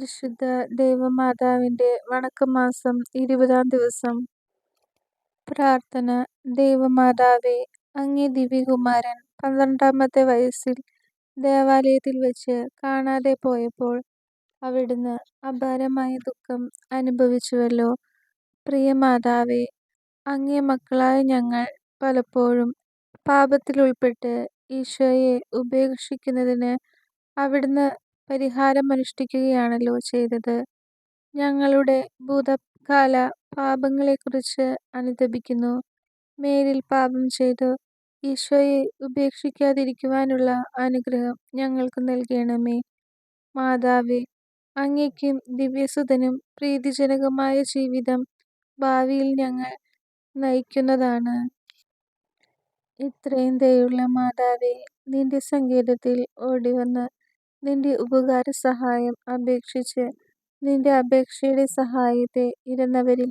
പരിശുദ്ധ ദൈവമാതാവിന്റെ വണക്കമാസം ഇരുപതാം ദിവസം പ്രാർത്ഥന ദൈവമാതാവെ അങ്ങേ ദിവ്യകുമാരൻ പന്ത്രണ്ടാമത്തെ വയസ്സിൽ ദേവാലയത്തിൽ വച്ച് കാണാതെ പോയപ്പോൾ അവിടുന്ന് അപാരമായ ദുഃഖം അനുഭവിച്ചുവല്ലോ. പ്രിയ മാതാവെ അങ്ങേ മക്കളായ ഞങ്ങൾ പലപ്പോഴും പാപത്തിൽ ഉൾപ്പെട്ട് ഈശോയെ ഉപേക്ഷിക്കുന്നതിന് അവിടുന്ന് പരിഹാരമനുഷ്ഠിക്കുകയാണല്ലോ ചെയ്തത്. ഞങ്ങളുടെ ഭൂതകാല പാപങ്ങളെക്കുറിച്ച് അനുദപിക്കുന്നു മേലിൽ പാപം ചെയ്തു ഈശോയെ ഉപേക്ഷിക്കാതിരിക്കുവാനുള്ള അനുഗ്രഹം ഞങ്ങൾക്ക് നൽകണമേ. മാതാവേ, അങ്ങേക്കും ദിവ്യസുതനും പ്രീതിജനകമായ ജീവിതം ഭാവിയിൽ ഞങ്ങൾ നയിക്കുന്നതാണ്. ഇത്രയും ദയുള്ള മാതാവേ, നിന്റെ സങ്കേതത്തിൽ ഓടിവന്ന് നിന്റെ ഉപകാരസഹായം അപേക്ഷിച്ച് നിന്റെ അപേക്ഷയുടെ സഹായത്തെ ഇരുന്നവരിൽ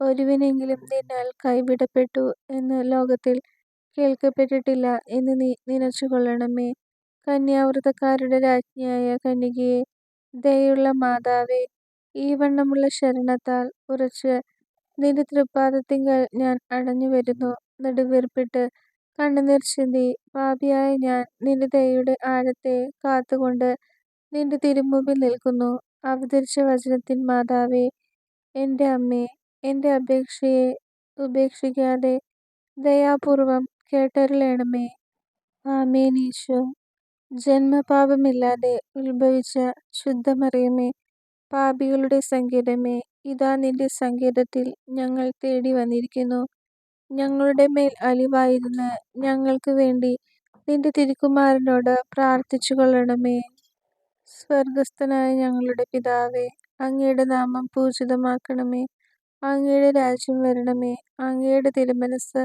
ഒരുവനെങ്കിലും നിന്നാൽ കൈവിടപ്പെട്ടു എന്ന് ലോകത്തിൽ കേൾക്കപ്പെട്ടിട്ടില്ല എന്ന് നീ നനച്ചുകൊള്ളണമേ. കന്യാവൃതക്കാരുടെ രാജ്ഞിയായ കന്യകയെ ദയുള്ള മാതാവേ, ഈ വണ്ണമുള്ള ശരണത്താൽ ഉറച്ച് നിന്റെ തൃപ്പാദത്തിങ്കൽ ഞാൻ അടഞ്ഞു വരുന്നു നെടുവീർപ്പിട്ട് കണ്ണുനീർ ചിന്തി പാപിയായ ഞാൻ നിന്റെ ദയയുടെ ആഴത്തെ കാത്തുകൊണ്ട് നിന്റെ തിരുമുമ്പിൽ നിൽക്കുന്നു. അവതരിച്ച വചനത്തിൻ മാതാവേ, എന്റെ അമ്മേ, എന്റെ അപേക്ഷയെ ഉപേക്ഷിക്കാതെ ദയാപൂർവം കേട്ടരുളേണമേ ആമേനീശോ ജന്മപാപമില്ലാതെ ഉത്ഭവിച്ച ശുദ്ധമറിയമേ, പാപികളുടെ സങ്കേതമേ, ഇതാ നിന്റെ സങ്കേതത്തിൽ ഞങ്ങൾ തേടിവന്നിരിക്കുന്നു. ഞങ്ങളുടെ മേൽ അലിവായിരുന്ന ഞങ്ങൾക്ക് വേണ്ടി നിന്റെ തിരുക്കുമാരനോട് പ്രാർത്ഥിച്ചു കൊള്ളണമേ സ്വർഗസ്ഥനായ ഞങ്ങളുടെ പിതാവേ, അങ്ങയുടെ നാമം പൂജിതമാക്കണമേ അങ്ങയുടെ രാജ്യം വരണമേ. അങ്ങയുടെ തിരുമനസ്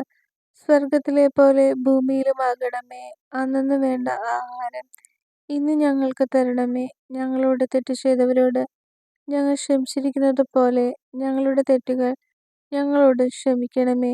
സ്വർഗത്തിലെ പോലെ ഭൂമിയിലുമാകണമേ. അന്നു വേണ്ട ആഹാരം ഇന്ന് ഞങ്ങൾക്ക് തരണമേ. ഞങ്ങളോട് തെറ്റ് ചെയ്തവരോട് ഞങ്ങൾ ക്ഷമിച്ചിരിക്കുന്നത് പോലെ ഞങ്ങളുടെ തെറ്റുകൾ ഞങ്ങളോട് ക്ഷമിക്കണമേ.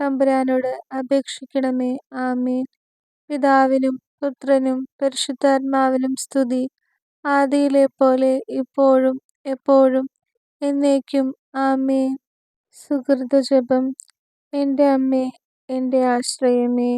തമ്പുരാനോട് അപേക്ഷിക്കണമേ. ആമേൻ. പിതാവിനും പുത്രനും പരിശുദ്ധാത്മാവിനും സ്തുതി. ആദിയിലെ പോലെ ഇപ്പോഴും എപ്പോഴും എന്നേക്കും. ആമേൻ. സുകൃതജപം. എന്റെ അമ്മേ, എന്റെ ആശ്രയമേ,